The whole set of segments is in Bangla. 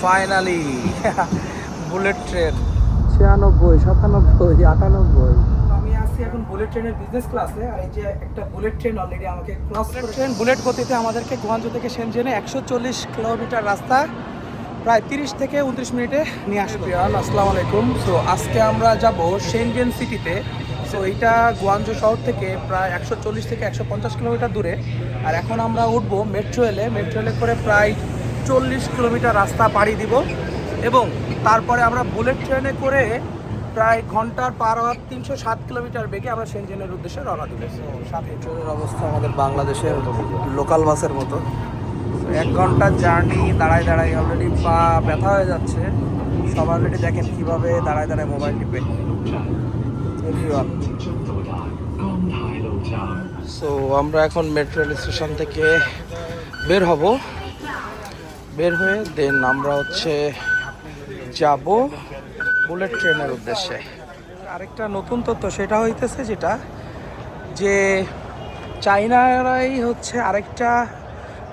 ফাইনালি বুলেট ট্রেন ছিয়ানব্বই সাতানব্বই আটানব্বই। আমি আছি এখন বুলেট ট্রেনের বিজনেস ক্লাসে আর এই যে একটা বুলেট ট্রেন অলরেডি আমাকে ক্রস ট্রেন বুলেট গতিতে আমাদেরকে গুয়াঞ্জু থেকে সেনজেনে একশো চল্লিশ কিলোমিটার রাস্তা প্রায় তিরিশ থেকে উনত্রিশ মিনিটে নিয়ে আসবে আসসালামু আলাইকুম। সো আজকে আমরা যাব সেনজেন সিটিতে সো এইটা গুয়াঞ্জু শহর থেকে প্রায় একশো চল্লিশ থেকে একশো পঞ্চাশ কিলোমিটার দূরে। আর এখন আমরা উঠবো মেট্রো এলে মেট্রো এলে করে প্রায় চল্লিশ কিলোমিটার রাস্তা পাড়ি দিব এবং তারপরে আমরা বুলেট ট্রেনে করে প্রায় ঘণ্টার পার হওয়ার তিনশো সাত কিলোমিটার বেগে আমরা সেনজেনের উদ্দেশ্যে রওনা দিব। সাথে ট্রেনের অবস্থা আমাদের বাংলাদেশের লোকাল বাসের মতো। এক ঘণ্টার জার্নি দাঁড়ায় দাঁড়ায় অলরেডি পা ব্যথা হয়ে যাচ্ছে। সব অলরেডি দেখেন কীভাবে দাঁড়ায় দাঁড়ায় মোবাইল টিপে সো আমরা এখন মেট্রো রেল স্টেশন থেকে বের হব। বের হয়ে দেন আমরা হচ্ছে যাব বুলেট ট্রেনের উদ্দেশ্যে। আরেকটা নতুন তথ্য সেটা হইতেছে যেটা, যে চাইনারাই হচ্ছে আরেকটা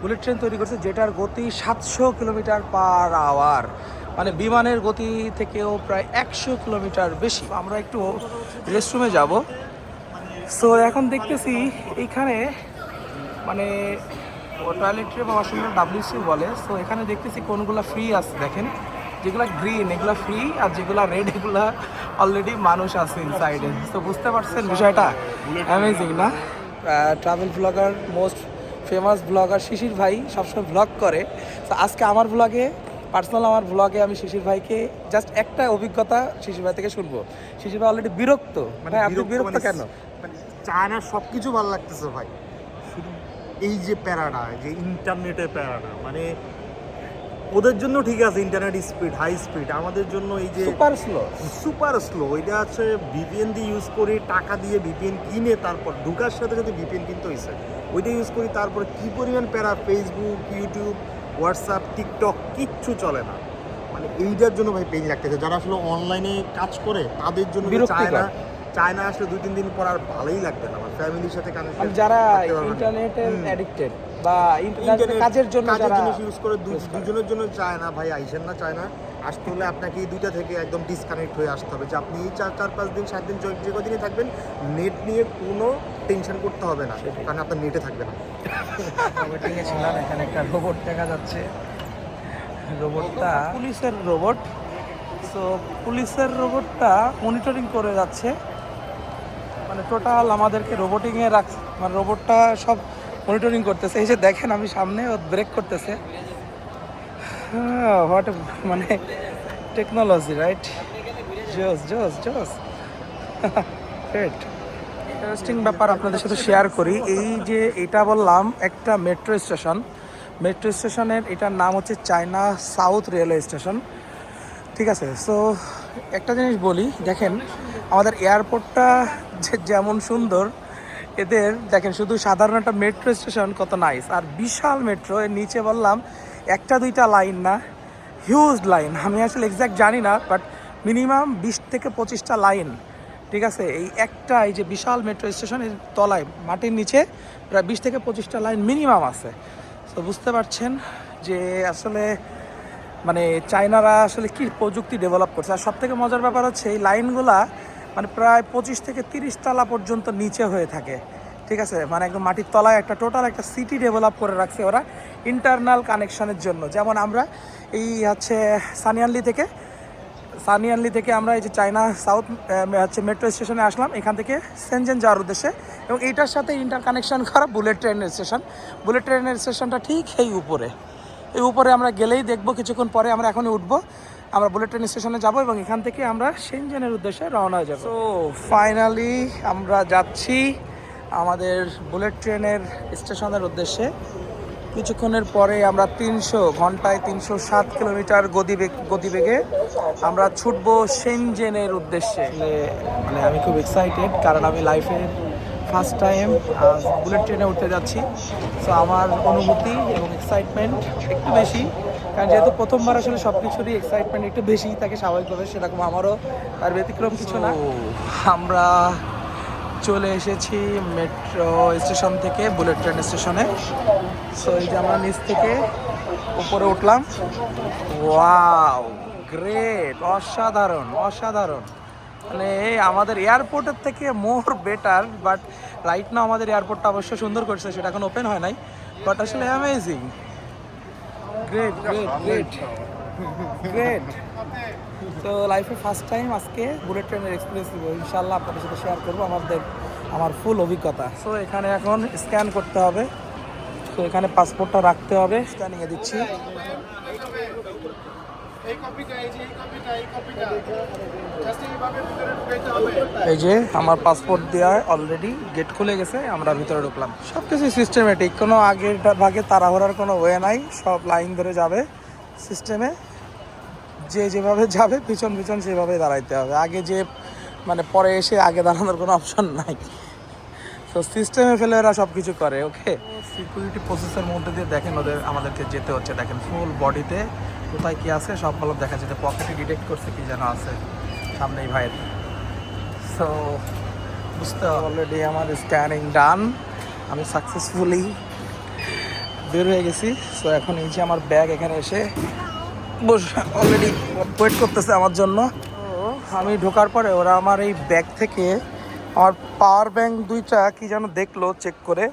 বুলেট ট্রেন তৈরি করছে যেটার গতি সাতশো কিলোমিটার পার আওয়ার মানে বিমানের গতি থেকেও প্রায় একশো কিলোমিটার বেশি। আমরা একটু রেস্টরুমে যাব। সো এখন দেখতেছি এইখানে মানে টয়লেটে বা ওয়াশরুমে ডাব্লিউসি বলে। সো এখানে দেখতেছি কোনগুলো ফ্রি আছে দেখেন। যেগুলো গ্রিন এগুলো ফ্রি আর যেগুলো রেড এগুলো অলরেডি মানুষ আছে ইনসাইডে তো বুঝতে পারছেন বিষয়টা? অ্যামেজিং না? Travel blogger most famous blogger Shishir ভাই সবসময় ব্লগ করে। তো আজকে আমার ব্লগে পার্সোনাল আমার ব্লগে আমি শিশির ভাইকে জাস্ট একটা অভিজ্ঞতা শিশির ভাই থেকে শুনব। শিশির ভাই অলরেডি বিরক্ত। মানে আপনি বিরক্ত মানে কেন? মানে চায়নার সব কিছু ভালো লাগতেছে ভাই। এই যে প্যারাটা যে ইন্টারনেটের প্যারাটা মানে ওদের জন্য ঠিক আছে ইন্টারনেট স্পিড হাই স্পিড আমাদের জন্য এই যে সুপার স্লো সুপার স্লো এটা হচ্ছে ভিপিএন দিয়ে ইউজ করি টাকা দিয়ে ভিপিএন কিনে তারপর ঢুকার সাথে সাথে ভিপিএন কিনতে হয়েছে। ওইটা ইউজ করি তারপর কি পরিমাণ প্যারা ফেসবুক ইউটিউব হোয়াটসঅ্যাপ টিকটক কিচ্ছু চলে না। মানে এইটার জন্য ভাই পেইন লাগতেছে। যারা আসলে অনলাইনে কাজ করে তাদের জন্য যে বিরক্তিকর। চায়না চায়না আসলে দুই তিন দিন পর আর ভালোই লাগবে না আমার ফ্যামিলির সাথে মানে যারা ইন্টারনেটের অ্যাডিক্টেড বা ইন্টারনেট কাজের জন্য কাজের যারা জিনিস ইউজ করে। দুজনের জন্য চায় না ভাই আইসেন না চায় না আসতে হলে আপনাকে এই দুইটা থেকে একদম ডিসকানেক্ট হয়ে আসতে হবে যে আপনি এই চার চার পাঁচ দিন সাত দিন যে কদিনই থাকবেন নেট নিয়ে কোনো টেনশন করতে হবে না কারণ আপনার নেটে থাকবে না। ছিলাম এখানে একটা রোবট দেখা যাচ্ছে। রোবটটা পুলিশের রোবট সো পুলিশের রোবটটা মনিটরিং করে যাচ্ছে। মানে টোটাল আমাদেরকে রোবোটিং রাখছে মানে রোবটটা সব মনিটরিং করতেছে। এই যে দেখেন আমি সামনে, ও ব্রেক করতেছে। হোয়াট মানে টেকনোলজি রাইট জোস জোস জোস গ্রেট ইন্টারেস্টিং ব্যাপার আপনাদের সাথে শেয়ার করি। এই যে এটা বললাম, একটা মেট্রো স্টেশন মেট্রো স্টেশনের এটার নাম হচ্ছে চায়না সাউথ রেলওয়ে স্টেশন ঠিক আছে? সো একটা জিনিস বলি, দেখেন আমাদের এয়ারপোর্টটা যে যেমন সুন্দর, এদের দেখেন শুধু সাধারণ একটা মেট্রো স্টেশন কত নাইস আর বিশাল মেট্রো এর নিচে বললাম, একটা দুইটা লাইন না হিউজ লাইন আমি আসলে এক্স্যাক্ট জানি না বাট মিনিমাম বিশ থেকে পঁচিশটা লাইন ঠিক আছে? এই একটা, এই যে বিশাল মেট্রো স্টেশনের তলায়, মাটির নিচে প্রায় বিশ থেকে পঁচিশটা লাইন মিনিমাম আছে। তো বুঝতে পারছেন যে আসলে মানে চায়নারা আসলে কি প্রযুক্তি ডেভেলপ করছে। আর সব থেকে মজার ব্যাপার হচ্ছে, এই লাইনগুলা মানে প্রায় পঁচিশ থেকে তিরিশ তলা পর্যন্ত নিচে হয়ে থাকে। ঠিক আছে? মানে একদম মাটির তলায় একটা টোটাল একটা সিটি ডেভেলপ করে রাখছে ওরা ইন্টারনাল কানেকশনের জন্য। যেমন আমরা এই হচ্ছে সানিয়ানলি থেকে সানিয়ানলি থেকে আমরা এই যে চায়না সাউথ হচ্ছে মেট্রো স্টেশনে আসলাম। এখান থেকে সেনজেন যাওয়ার উদ্দেশ্যে এবং এইটার সাথে ইন্টার কানেকশন করা বুলেট ট্রেনের স্টেশন বুলেট ট্রেনের স্টেশনটা ঠিক এই উপরে। এই উপরে আমরা গেলেই দেখব, কিছুক্ষণ পরে আমরা এখনই উঠবো। আমরা বুলেট ট্রেন স্টেশনে যাব এবং এখান থেকে আমরা সেনজেনের উদ্দেশ্যে রওনা হয়ে যাব। তো ফাইনালি আমরা যাচ্ছি আমাদের বুলেট ট্রেনের স্টেশনের উদ্দেশ্যে। কিছুক্ষণের পরে আমরা তিনশো ঘন্টায় তিনশো সাত কিলোমিটার গতিবেগ গতিবেগে আমরা ছুটব সেনজেনের উদ্দেশ্যে। মানে আমি খুব এক্সাইটেড কারণ আমি লাইফে ফার্স্ট টাইম বুলেট ট্রেনে উঠতে যাচ্ছি। সো আমার অনুভূতি এবং এক্সাইটমেন্ট একটু বেশি। কারণ যেহেতু প্রথমবার আসলে সব কিছুরই এক্সাইটমেন্ট একটু বেশি থাকে স্বাভাবিকভাবে সেরকম আমারও তার ব্যতিক্রম কিছু না। আমরা চলে এসেছি মেট্রো স্টেশন থেকে বুলেট ট্রেন স্টেশনে সো এই যে আমরা নিচ থেকে উপরে উঠলাম। ওয়াও গ্রেট অসাধারণ অসাধারণ। মানে এই আমাদের এয়ারপোর্টের থেকে মোর বেটার বাট রাইট না আমাদের এয়ারপোর্টটা অবশ্য সুন্দর করছে সেটা এখন ওপেন হয় নাই। বাট আসলে amazing great great great great তো লাইফে ফার্স্ট টাইম আজকে বুলেট ট্রেনের এক্সপিরিয়েন্স দিব ইনশাল্লাহ আপনাদের সাথে শেয়ার করব আমাদের, আমার ফুল অভিজ্ঞতা। সো এখানে এখন স্ক্যান করতে হবে। তো এখানে পাসপোর্টটা রাখতে হবে। স্ক্যানিংয়ে দিচ্ছি। এই যে আমার পাসপোর্ট দেওয়া অলরেডি গেট খুলে গেছে, আমরা ভিতরে ঢুকলাম। সব কিছু সিস্টেমেটিক কোনো আগের ভাগে তাড়াহুড়ার কোনো ওয়ে নাই, সব লাইন ধরে যাবে সিস্টেমে যে যেভাবে যাবে, পিছন পিছন সেভাবে দাঁড়াইতে হবে। আগে যে মানে পরে এসে আগে দাঁড়ানোর কোনো অপশন নাই। তো সিস্টেমে ফেলে ওরা সব কিছু করে ওকে সিকিউরিটি প্রসেসের মধ্যে দিয়ে দেখেন ওদের আমাদেরকে যেতে হচ্ছে। দেখেন ফুল বডিতে কোথায় কি আছে, সব ভালো দেখা যেতে পকেটে ডিটেক্ট করছে কি যেন আছে সামনেই ভাইয়ের। সো বুঝতে অলরেডি আমার স্ক্যানিং ডান আমি সাকসেসফুলি বের হয়ে গেছি। সো এখন এই যে আমার ব্যাগ এখানে এসে বস অলরেডি ওয়েট করতেছে আমার জন্য। আমি ঢোকার পরে ওরা আমার এই ব্যাগ থেকে আমার পাওয়ার ব্যাংক দুইটা কি যেন দেখল চেক করে।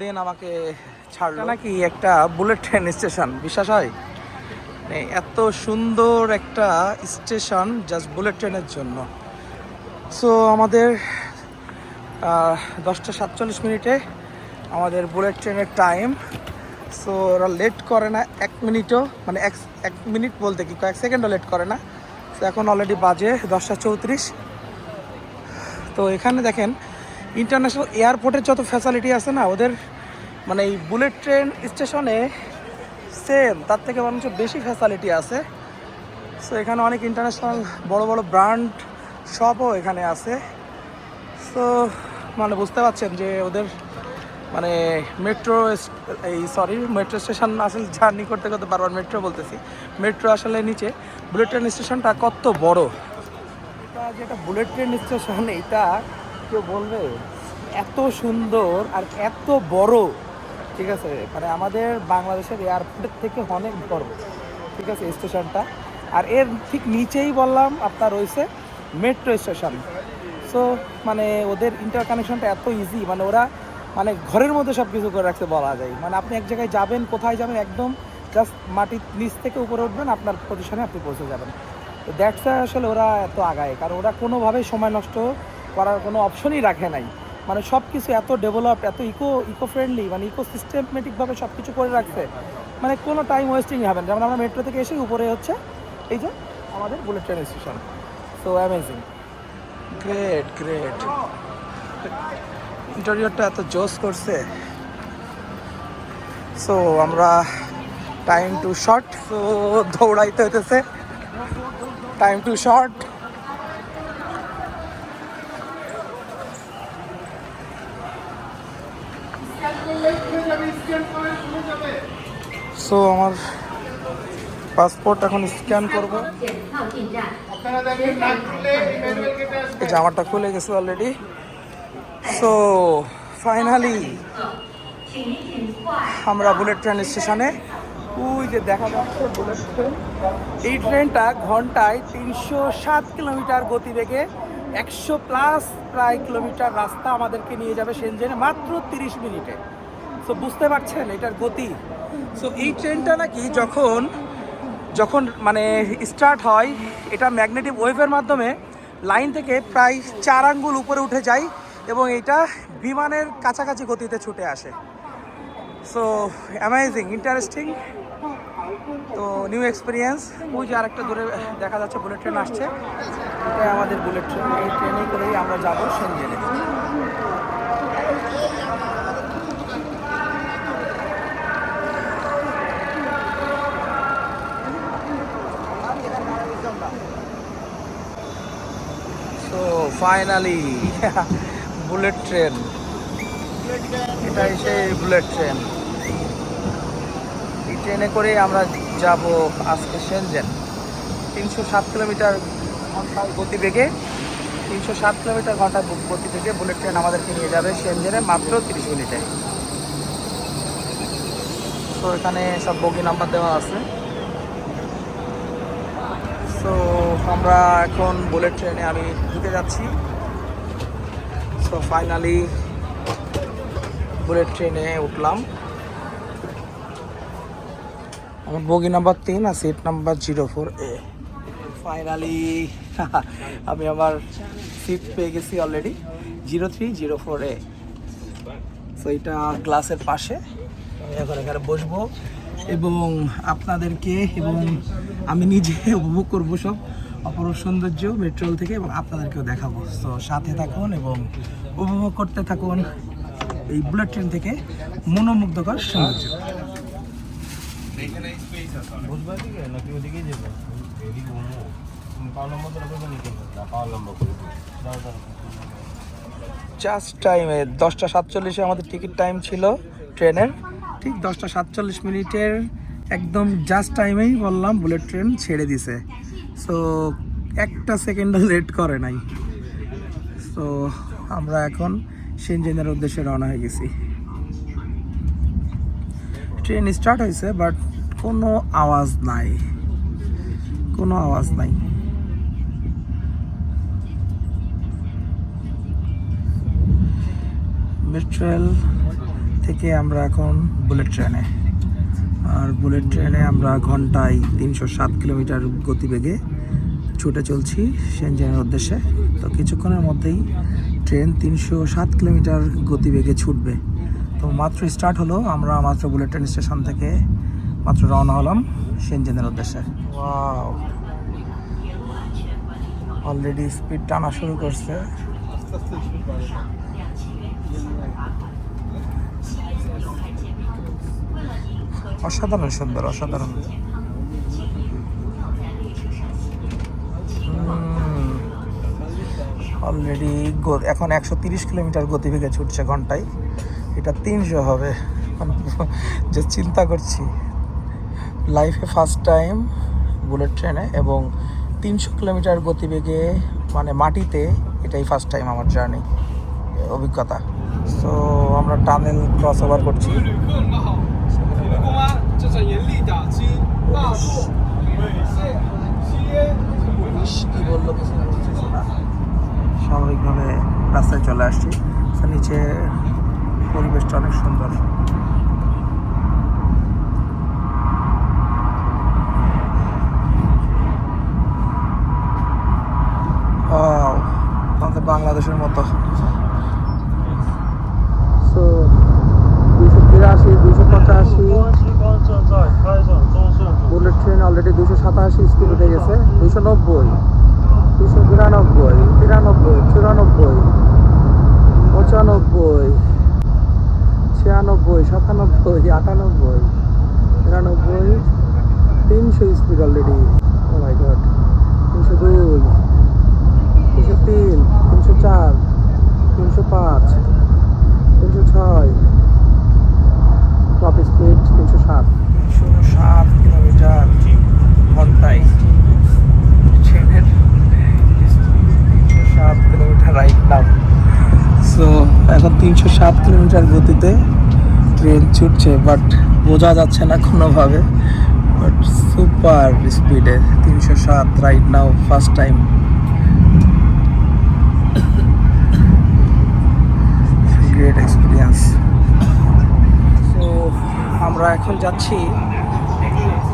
দেন আমাকে ছাড়লো। নাকি একটা বুলেট ট্রেন স্টেশন বিশ্বাস হয়? মানে এত সুন্দর একটা স্টেশন জাস্ট বুলেট ট্রেনের জন্য। সো আমাদের দশটা সাতচল্লিশ মিনিটে আমাদের বুলেট ট্রেনের টাইম সো ওরা লেট করে না, এক মিনিটও মানে এক এক মিনিট বলতে কি, কয়েক সেকেন্ডও লেট করে না। তো এখন অলরেডি বাজে দশটা চৌত্রিশ। তো এখানে দেখেন ইন্টারন্যাশনাল এয়ারপোর্টের যত ফ্যাসিলিটি আছে না, ওদের মানে এই বুলেট ট্রেন স্টেশনে সেম তার থেকে বরঞ্চ বেশি ফ্যাসিলিটি আছে। সো এখানে অনেক ইন্টারন্যাশনাল বড় বড় ব্র্যান্ড শপও এখানে আছে। সো মানে বুঝতে পারছেন যে ওদের মানে মেট্রো এই সরি মেট্রো স্টেশন আসলে জার্নি করতে করতে বারবার মেট্রো বলতেছি। মেট্রো আসলে নিচে। বুলেট ট্রেন স্টেশনটা কত বড়? এটা যেটা বুলেট ট্রেন স্টেশন এটা কেউ বলবে, এত সুন্দর আর এত বড়। ঠিক আছে? মানে আমাদের বাংলাদেশের এয়ারপোর্টের থেকে অনেক বড়। ঠিক আছে? স্টেশনটা। আর এর ঠিক নিচেই বললাম, আপনার রয়েছে মেট্রো স্টেশন সো মানে ওদের ইন্টার কানেকশনটা এত ইজি মানে ওরা মানে ঘরের মধ্যে সব কিছু করে রাখতে বলা যায়। মানে আপনি এক জায়গায় যাবেন, কোথায় যাবেন, একদম জাস্ট মাটির নিচ থেকে উপরে উঠবেন, আপনার পজিশনে আপনি পৌঁছে যাবেন। তো দ্যাটস আসলে ওরা এত আগায়। কারণ ওরা কোনোভাবেই সময় নষ্ট করার কোনো অপশনই রাখে নাই। মানে সব কিছু এত ডেভেলপড এত ইকো ইকো ফ্রেন্ডলি মানে ইকো সিস্টেমেটিকভাবে সব কিছু করে রাখছে। মানে কোনো টাইম ওয়েস্টিং হবে না। যেমন আমরা মেট্রো থেকে এসে উপরে হচ্ছে, এই যে আমাদের bullet train station so amazing great great ইন্টারভিউটা এত জোস করছে। সো আমরা টাইম টু শর্ট সো দৌড়াইতে হইতেছে। টাইম টু শর্ট সো আমার পাসপোর্ট এখন স্ক্যান করব। এই জামাটা খুলে গেছে অলরেডি সো ফাইনালি আমরা বুলেট ট্রেন স্টেশনে ওই যে দেখা যাচ্ছে বুলেট ট্রেন এই ট্রেনটা ঘন্টায় তিনশো সাত কিলোমিটার গতি রেখে একশো প্লাস প্রায় কিলোমিটার রাস্তা আমাদেরকে নিয়ে যাবে সেনজেনে মাত্র তিরিশ মিনিটে। সো বুঝতে পারছেন এটার গতি? সো এই ট্রেনটা নাকি যখন যখন মানে স্টার্ট হয়, এটা ম্যাগনেটিক ওয়েভের মাধ্যমে লাইন থেকে প্রায় চার আঙ্গুল উপরে উঠে যায় এবং এটা বিমানের কাছাকাছি গতিতে ছুটে আসে। সো অ্যামাইজিং ইন্টারেস্টিং তো নিউ এক্সপিরিয়েন্স ওই যে আরেকটা দূরে দেখা যাচ্ছে বুলেট ট্রেন আসছে। এটাই আমাদের বুলেট ট্রেন এই ট্রেনে করেই আমরা যাব সেনজেনে সো ফাইনালি বুলেট ট্রেন এটাই সেই বুলেট ট্রেন এই ট্রেনে করে আমরা যাব আজকে সেনজেন তিনশো সাত কিলোমিটার ঘন্টায় গতিবেগে, তিনশো সাত কিলোমিটার ঘন্টায় গতিবেগে বুলেট ট্রেন আমাদেরকে নিয়ে যাবে সেনজেনে মাত্র তিরিশ মিনিটে। তো এখানে সব বগি নাম্বার দেওয়া আছে। সো আমরা এখন বুলেট ট্রেনে আমি ঢুকে যাচ্ছি। সো ফাইনালি বুলেট ট্রেনে উঠলাম। আমার বগি নাম্বার তিন আর seat number zero four A finally আমি আমার সিট পেয়ে গেছি already zero three zero four A so এটা গ্লাসের পাশে। আমি এখন এখানে বসবো এবং আপনাদেরকে এবং আমি নিজে উপভোগ করব সব। অপরূপ সৌন্দর্য মেট্রোল থেকে এবং আপনাদেরকেও দেখাবো। তো সাথে থাকুন এবং উপভোগ করতে থাকুন এই বুলেট ট্রেন থেকে মনোমুগ্ধকর সৌন্দর্য। জাস্ট টাইমে দশটা সাতচল্লিশে আমাদের টিকিট টাইম ছিল ট্রেনের। ঠিক দশটা সাতচল্লিশ মিনিটের একদম জাস্ট টাইমেই বললাম বুলেট ট্রেন ছেড়ে দিছে। সো একটা সেকেন্ডও লেট করে নাই। সো আমরা এখন সেনজেনের উদ্দেশ্যে রওনা হয়ে গেছি। ট্রেন স্টার্ট হয়েছে বাট কোনো আওয়াজ নাই। কোনো আওয়াজ নাই। মেট্রেল থেকে আমরা এখন বুলেট ট্রেনে আর বুলেট ট্রেনে আমরা ঘন্টায় তিনশো সাত কিলোমিটার গতিবেগে ছুটে চলছি সেনজেনের উদ্দেশ্যে। তো কিছুক্ষণের মধ্যেই ট্রেন তিনশো সাত কিলোমিটার গতিবেগে ছুটবে। তো মাত্র স্টার্ট হলো, আমরা মাত্র বুলেট ট্রেন স্টেশন থেকে মাত্র রওনা হলাম সেনজেনের উদ্দেশ্যে। অলরেডি স্পিড টানা শুরু করছে। অসাধারণ, সুন্দর, অসাধারণ। অলরেডি এখন একশো তিরিশ কিলোমিটার গতিবেগে ছুটছে ঘন্টায়। এটা তিনশো হবে। যে চিন্তা করছি। লাইফে ফার্স্ট টাইম বুলেট ট্রেনে এবং তিনশো কিলোমিটার গতিবেগে মানে মাটিতে এটাই ফার্স্ট টাইম আমার জার্নি অভিজ্ঞতা। সো আমরা টানেল ক্রস ওভার করছি। 打击大作，猥亵、吸烟。 পুলিশ কি বললো কিছু বুঝতেছি না স্বাভাবিকভাবে রাস্তায় চলে আসছি তো নিচে পরিবেশটা অনেক সুন্দর Wow, আমাদের বাংলাদেশের মতো সো দুশো তিরাশি দুশো পঁচাশি অলরেডি দুশো সাতাশি স্পিড উঠে গেছে দুশো নব্বই দুশো বিরানব্বই, তিরানব্বই, চুরানব্বই, পঁচানব্বই, ছিয়ানব্বই, সাতানব্বই, আটানব্বই নিরানব্বই তিনশো speed already oh my God তিনশো দুই তিনশো তিন তিনশো চার তিনশো পাঁচ তিনশো ছয় টপ স্পিড তিনশো সাত তিনশো সাত কিলোমিটার ঘন্টায় ট্রেনের তিনশো সাত কিলোমিটার রাইট নাও সো এখন তিনশো সাত কিলোমিটার গতিতে ট্রেন ছুটছে বাট বোঝা যাচ্ছে না কোনোভাবে। বাট সুপার স্পিডে তিনশো সাত right now first time great experience so আমরা এখন যাচ্ছি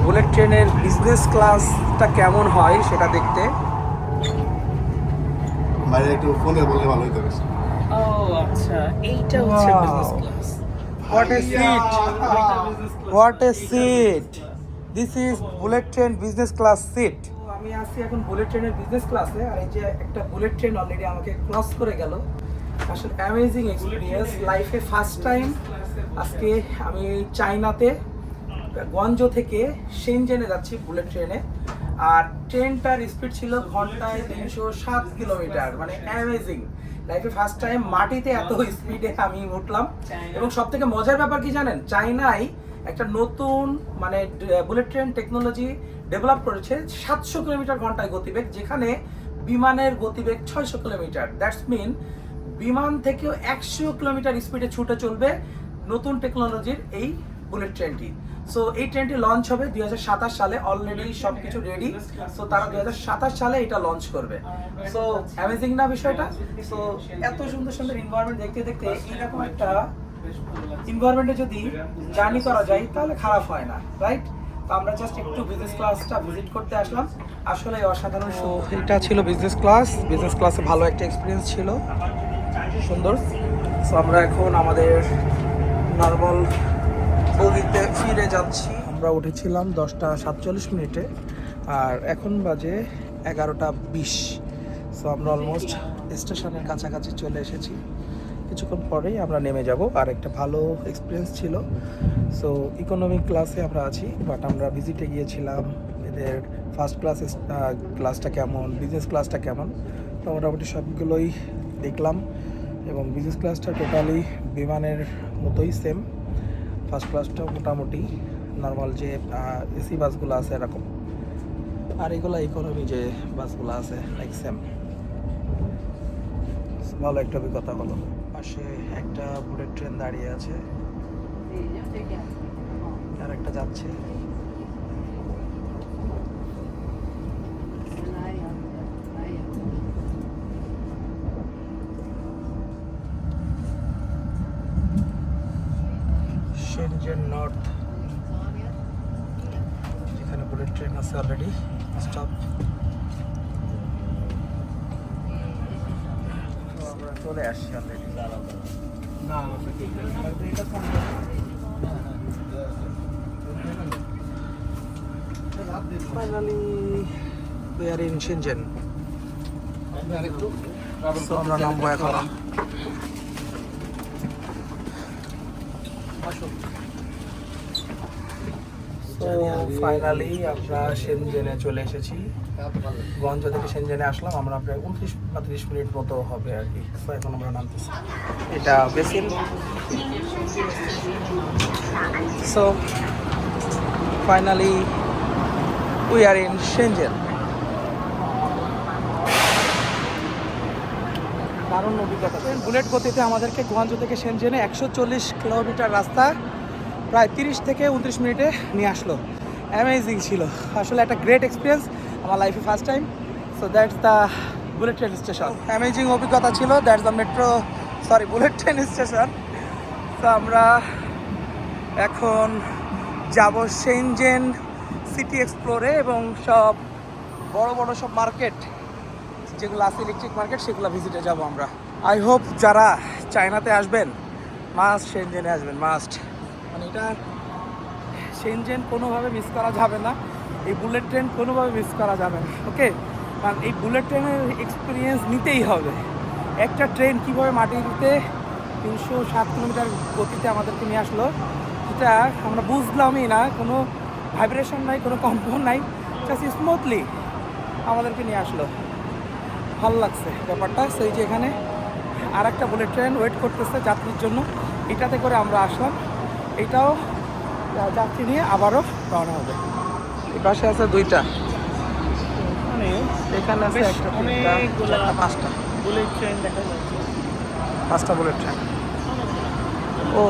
বুলেট ট্রেনের বিজনেস ক্লাসটা কেমন হয় সেটা দেখতে। বাইরে একটু ফোনে বললে ভালো হতো আচ্ছা এইটা হচ্ছে business class what a seat what a seat this is bullet train business class seat আমি আছি এখন বুলেট ট্রেনের বিজনেস ক্লাসে আর এই যে একটা বুলেট ট্রেন অলরেডি আমাকে ক্রস করে গেল। আসলে অ্যামেজিং এক্সপিরিয়েন্স লাইফে ফার্স্ট টাইম আজকে আমি চাইনাতে গঞ্জ থেকে সেনজেনে যাচ্ছি বুলেট ট্রেনে আর ট্রেনটার স্পিড ছিল ঘন্টায় তিনশো সাত কিলোমিটার মানে অ্যামেজিং লাইফে ফার্স্ট টাইম মাটিতে এত স্পিডে আমি উঠলাম। এবং সব থেকে মজার ব্যাপার কি জানেন? চাইনায় একটা নতুন মানে বুলেট ট্রেন টেকনোলজি ডেভেলপ করেছে সাতশো কিলোমিটার ঘন্টায় গতিবেগ যেখানে বিমানের গতিবেগ ছয়শো কিলোমিটার দ্যাটস মিন বিমান থেকেও একশো কিলোমিটার স্পিডে ছুটে চলবে নতুন টেকনোলজির এই বুলেট ট্রেনটি সো এই ট্রেনটি লঞ্চ হবে দুই সালে অলরেডি সব কিছু রেডি সো তারা দু হাজার সাতাশ সালে এটা লঞ্চ করবে। সো অ্যামেজিং না বিষয়টা? সো এত সুন্দর সুন্দর এনভায়রনমেন্ট দেখতে দেখতে এরকম একটা এনভায়রনমেন্টে যদি জার্নি করা যায়, তাহলে খারাপ হয় না রাইট তো আমরা জাস্ট একটু বিজনেস ক্লাসটা ভিজিট করতে আসলাম। আসলে অসাধারণ শো এটা ছিল বিজনেস ক্লাস বিজনেস ক্লাসে ভালো একটা এক্সপিরিয়েন্স ছিল। সুন্দর। সো আমরা এখন আমাদের নর্মাল বগিতে ফিরে যাচ্ছি। আমরা উঠেছিলাম দশটা সাতচল্লিশ মিনিটে, আর এখন বাজে এগারোটা বিশ। সো আমরা অলমোস্ট স্টেশনের কাছাকাছি চলে এসেছি। কিছুক্ষণ পরেই আমরা নেমে যাব। আর একটা ভালো এক্সপিরিয়েন্স ছিল। সো ইকোনমিক ক্লাসে আমরা আছি বাট আমরা ভিজিটে গিয়েছিলাম। এদের ফার্স্ট ক্লাস ক্লাসটা কেমন বিজনেস ক্লাসটা কেমন? তো মোটামুটি সবগুলোই দেখলাম। এবং বিজনেস ক্লাসটা টোটালি বিমানের মতোই সেম ফার্স্ট ক্লাসটাও মোটামুটি নর্মাল যে এসি বাসগুলো আছে এরকম। আর এগুলো ইকোনমি যে বাসগুলো আছে লাইক সেম ভালো একটা অভিজ্ঞতা হলো। পাশে একটা বুলেট ট্রেন দাঁড়িয়ে আছে। আর একটা যাচ্ছে শেনজেন নর্থ যেখানে বুলেট ট্রেন আছে অলরেডি স্টপ আমরা চলে আসছি already finally we are in Shenzhen So, আমরা নামবো এখন। তো ফাইনালি আমরা সেনজেনে চলে এসেছি। গঞ্জ থেকে সেনজেনে আসলাম, আমরা প্রায় উনত্রিশ বা ত্রিশ মিনিট মতো হবে আর কি। তো এখন আমরা নামতেছি। এটা basin. So finally we are in Shenzhen দারুণ অভিজ্ঞতা। বুলেট গতিতে আমাদেরকে গুয়াঞ্জু থেকে সেনজেনে একশো চল্লিশ কিলোমিটার রাস্তা প্রায় তিরিশ থেকে উনত্রিশ মিনিটে নিয়ে আসলো। অ্যামেজিং ছিল। আসলে একটা গ্রেট এক্সপিরিয়েন্স আমার লাইফে first time so that's the bullet train station amazing অভিজ্ঞতা ছিল that's the metro sorry bullet train station তো আমরা এখন যাব সেনজেন সিটি এক্সপ্লোরে এবং সব বড় বড় সব মার্কেট যেগুলো আছে ইলেকট্রিক মার্কেট সেগুলো ভিজিটে যাব আমরা। আই হোপ যারা চায়নাতে আসবেন মাস্ট সেনজেনে আসবেন মাস্ট মানে এটা সেনজেন কোনোভাবে মিস করা যাবে না। এই বুলেট ট্রেন কোনোভাবে মিস করা যাবে না ওকে কারণ এই বুলেট ট্রেনের এক্সপিরিয়েন্স নিতেই হবে। একটা ট্রেন কীভাবে মাটিতে তিনশো সাত কিলোমিটার গতিতে আমাদেরকে নিয়ে আসলো, সেটা আমরা বুঝলামই না, কোনো ভাইব্রেশন নাই, কোনো কম্পন নাই জাস্ট স্মুথলি আমাদেরকে নিয়ে আসলো। ভালো লাগছে ব্যাপারটা, সেই যে এখানে আর একটা বুলেট ট্রেন ওয়েট করতেছে যাত্রীর জন্য, এটাতে করে আমরা আসলাম। এটাও যাত্রী নিয়ে আবারও রওনা হবে। এই পাশে আছে দুইটা। মানে এখানে আছে একটা পাঁচটা। বুলেট ট্রেন দেখা যাচ্ছে। পাঁচটা বুলেট ট্রেন ও।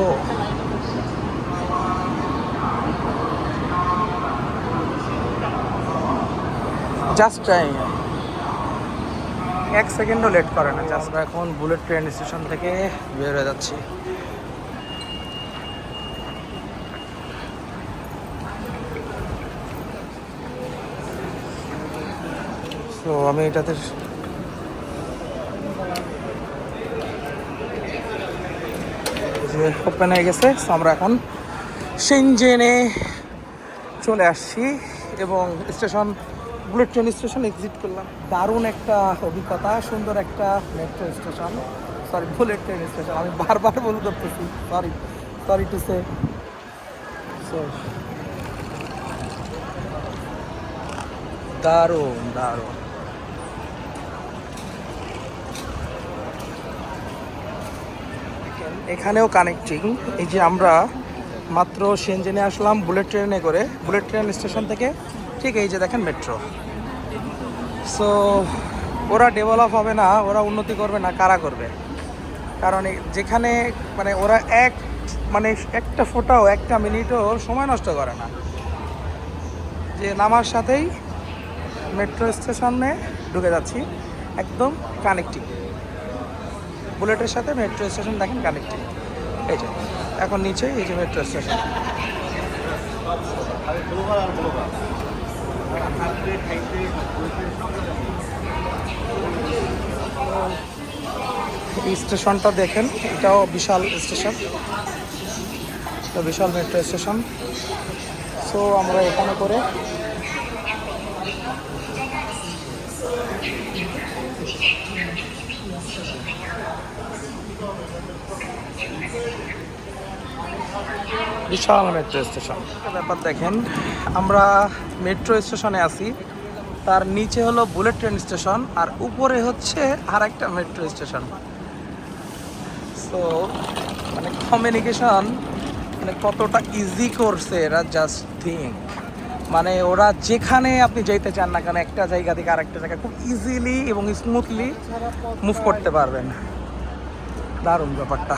জাস্ট ট্রাইং এক সেকেন্ডও লেট করে না জাস্ট এখন বুলেট ট্রেন স্টেশন থেকে বের হয়ে যাচ্ছি। তো আমি এটাতে যে ওপেন হয়ে গেছে আমরা এখন সেনজেনে চলে আসছি এবং station bullet train station exit করলাম। দারুণ একটা অভিজ্ঞতা, সুন্দর একটা metro station sorry bullet train station আমি বারবার বলে করতেছি। সরি সরি টু সো দারুণ দারুণ। এখানেও কানেক্টিং এই যে আমরা মাত্র সেনজেনে আসলাম বুলেট ট্রেনে করে। বুলেট ট্রেন স্টেশন থেকে ঠিক এই যে দেখেন মেট্রো সো ওরা ডেভেলপ হবে না, ওরা উন্নতি করবে না, কারা করবে? কারণ যেখানে মানে ওরা এক মানে একটা ফোটাও, একটা মিনিটও সময় নষ্ট করে না। যে নামার সাথেই মেট্রো স্টেশনে ঢুকে যাচ্ছি, একদম কানেক্টিং বুলেটের সাথে মেট্রো স্টেশন দেখেন কানেক্টিং এই যে, এখন নিচে এই যে মেট্রো স্টেশন। স্টেশনটা দেখেন, এটাও বিশাল স্টেশন। বিশাল মেট্রো স্টেশন। সো আমরা এখানে করে বিশাল মেট্রো স্টেশন ব্যাপার দেখেন, আমরা মেট্রো স্টেশনে আছি। তার নিচে হলো বুলেট ট্রেন স্টেশন আর উপরে হচ্ছে আর একটা মেট্রো স্টেশন সো মানে কমিউনিকেশন মানে কতটা ইজি করছে এরা জাস্ট থিঙ্ক মানে ওরা যেখানে আপনি যেতে চান না কেন, একটা জায়গা থেকে আরেকটা জায়গা খুব ইজিলি এবং স্মুথলি মুভ করতে পারবেন। দারুণ ব্যাপারটা।